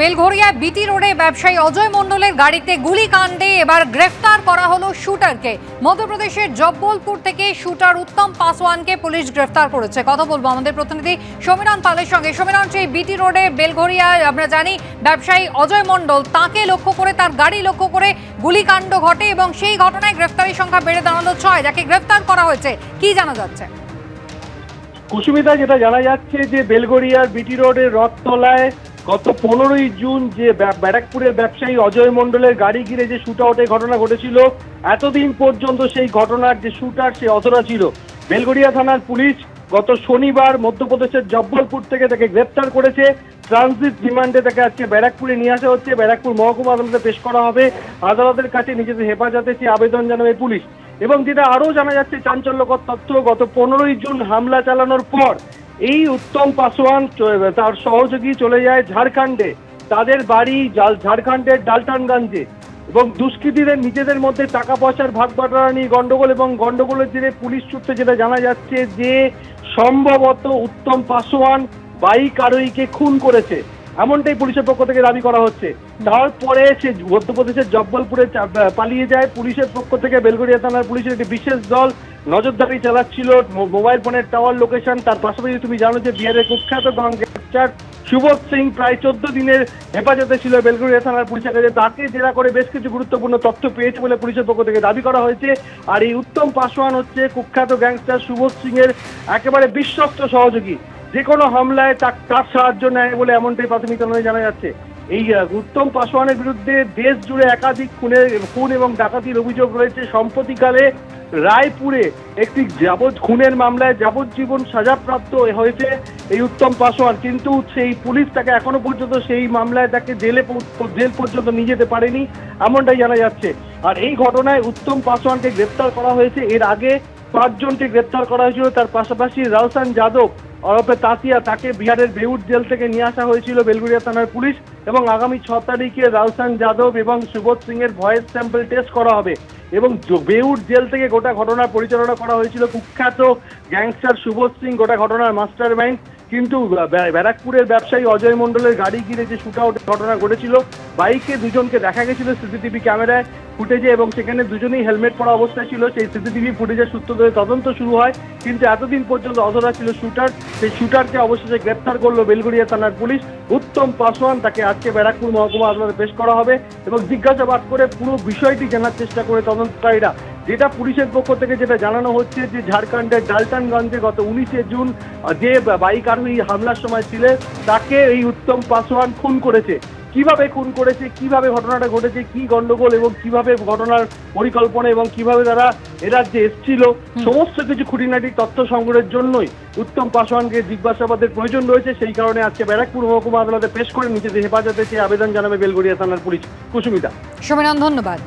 বেলঘরিয়া বিটি রোডে ব্যবসায়ী অজয় মণ্ডলের গাড়িতে গুলিকাণ্ডে এবার গ্রেফতার করা হলো শুটারকে। মধ্যপ্রদেশের জব্বলপুর থেকে শুটার উত্তম পাসওয়ানকে পুলিশ গ্রেফতার করেছে। কথা বলব আমাদের প্রতিনিধি সমীরণ পালের সঙ্গে। সমীরণ, সেই বিটি রোডে বেলঘরিয়া আমরা জানি ব্যবসায়ী অজয় মণ্ডল তাকে লক্ষ্য করে, তার গাড়ি লক্ষ্য করে গুলিকাণ্ড ঘটে এবং সেই ঘটনায় গ্রেফতারি সংখ্যা বেড়ে দাঁড়াল ছয়। যাকে গ্রেফতার করা হয়েছে, কি জানা যাচ্ছে? কুসুমিতা, যেটা জানা যাচ্ছে যে বেলগড়িয়ার বিটি রোডের রথতলায় গত পনেরোই জুন যে ব্য- ব্যারাকপুরের ব্যবসায়ী অজয় মণ্ডলের গাড়ি ঘিরে যে শুট আউটের ঘটনা ঘটেছিল, এতদিন পর্যন্ত সেই ঘটনার যে শুটার সে অধরা ছিল। বেলগড়িয়া থানার পুলিশ গত শনিবার মধ্যপ্রদেশের জব্বলপুর থেকে তাকে গ্রেপ্তার করেছে। ট্রানজিট রিমান্ডে তাকে আজকে ব্যারাকপুরে নিয়ে আসা হচ্ছে। ব্যারাকপুর মহকুমা আদালতে পেশ করা হবে। আদালতের কাছে নিজেদের হেফাজতে সে আবেদন জানাবে পুলিশ। এবং যেটা আরও জানা যাচ্ছে, চাঞ্চল্যকর তথ্য, গত পনেরোই জুন হামলা চালানোর পর এই উত্তম পাসওয়ান চ- তার সহযোগী চলে যায় ঝাড়খণ্ডে। তাদের বাড়ি ঝাড়খণ্ডের ডালটানগঞ্জে। এবং দুষ্কৃতীদের নিজেদের মধ্যে টাকা পয়সার ভাগ বাটোয়ারা নিয়ে গন্ডগোল এবং গন্ডগোলের জেরে পুলিশ সূত্রে যেটা জানা যাচ্ছে যে, সম্ভবত উত্তম পাসওয়ান বাইক আরোহীকে খুন করেছে। এমনটাই পুলিশের পক্ষ থেকে দাবি করা হচ্ছে। তারপরে সে মধ্যপ্রদেশের জব্বলপুরে পালিয়ে যায়। পুলিশের পক্ষ থেকে বেলগড়িয়া থানার পুলিশের একটি বিশেষ দল নজরদারি চালাচ্ছিল মোবাইল ফোনের টাওয়ার লোকেশন তার পাশাপাশি তুমি জানো যে বিহারের কুখ্যাত গ্যাংস্টার সুবোধ সিং প্রায় চোদ্দ দিনের হেফাজতে ছিল বেলগড়িয়া থানার পুলিশের কাছে। তাকে জেরা করে বেশ কিছু গুরুত্বপূর্ণ তথ্য পেয়েছে বলে পুলিশের পক্ষ থেকে দাবি করা হয়েছে। আর এই উত্তম পাসওয়ান হচ্ছে কুখ্যাত গ্যাংস্টার সুবোধ সিং এর একেবারে বিশ্বস্ত সহযোগী। যে কোনো হামলায় তার- সাহায্য নেয় বলে এমনটাই প্রাথমিক তদন্তে জানা যাচ্ছে। এই উত্তম পাসওয়ানের বিরুদ্ধে দেশ জুড়ে একাধিক খুনের খুন এবং ডাকাতির অভিযোগ রয়েছে। সম্প্রতিকালে রায়পুরে একটি যাবজ খুনের মামলায় যাবজ্জীবন সাজাপ্রাপ্ত হয়েছে এই উত্তম পাসোয়ান কিন্তু সেই পুলিশ তাকে এখনও পর্যন্ত সেই মামলায় তাকে জেলে জেল পর্যন্ত নিয়ে যেতে পারেনি এমনটাই জানা যাচ্ছে। আর এই ঘটনায় উত্তম পাসোয়ানকে গ্রেপ্তার করা হয়েছে। এর আগে পাঁচজনকে গ্রেপ্তার করা হয়েছিল। তার পাশাপাশি রাউসান যাদব ওরফে তাতিয়া তাকে বিহারের বেউট জেল থেকে নিয়ে আসা হয়েছিল বেলগুড়িয়া থানার পুলিশ এবং আগামী ছ তারিখে রাউসান যাদব এবং সুবোধ সিং এর ভয়েস স্যাম্পল টেস্ট করা হবে এবং বেউট জেল থেকে গোটা ঘটনার পরিচালনা করা হয়েছিল কুখ্যাত গ্যাংস্টার সুবোধ সিং, গোটা ঘটনার মাস্টার মাইন্ড। কিন্তু ব্যারাকপুরের ব্যবসায়ী অজয় মণ্ডলের গাড়ি ঘিরে যে শুট আউট ঘটনা ঘটেছিল, বাইকে দুজনকে দেখা গেছিল সিসিটিভি ক্যামেরায়। ফুটেজে এবং সেখানে দুজনেই হেলমেট পরা অবস্থায় ছিল। সেই সিসিটিভি ফুটেজের সূত্র ধরে তদন্ত শুরু হয়। কিন্তু এতদিন পর্যন্ত অধরা ছিল শুটার। সেই শুটারকে অবশেষে গ্রেপ্তার করল বেলগড়িয়া থানার পুলিশ। উত্তম পাসওয়ান তাকে আজকে ব্যারাকপুর মহকুমা আদালতে পেশ করা হবে এবং জিজ্ঞাসাবাদ করে পুরো বিষয়টি জানার চেষ্টা করে তদন্তকারীরা। যেটা পুলিশের পক্ষ থেকে যেটা জানানো হচ্ছে যে ঝাড়খণ্ডের ডালটানগঞ্জে গত উনিশে জুন যে বাইক আরোহী হামলার সময় ছিলেন তাকে এই উত্তম পাসওয়ান খুন করেছে। কীভাবে খুন করেছে কীভাবে ঘটনাটা ঘটেছে কি গন্ডগোল এবং কীভাবে ঘটনার পরিকল্পনা এবং কীভাবে তারা এরাজ্যে এসছিল এসেছিল সমস্ত কিছু খুঁটিনাটি তথ্য সংগ্রহের জন্যই উত্তম পাসওয়ানকে জিজ্ঞাসাবাদের প্রয়োজন রয়েছে। সেই কারণে আজকে ব্যারাকপুর মহকুমা আদালতে পেশ করে নিজেদের হেফাজতে সেই আবেদন জানাবে বেলগড়িয়া থানার পুলিশ। কুসুমিতা। সমীরণ ধন্যবাদ।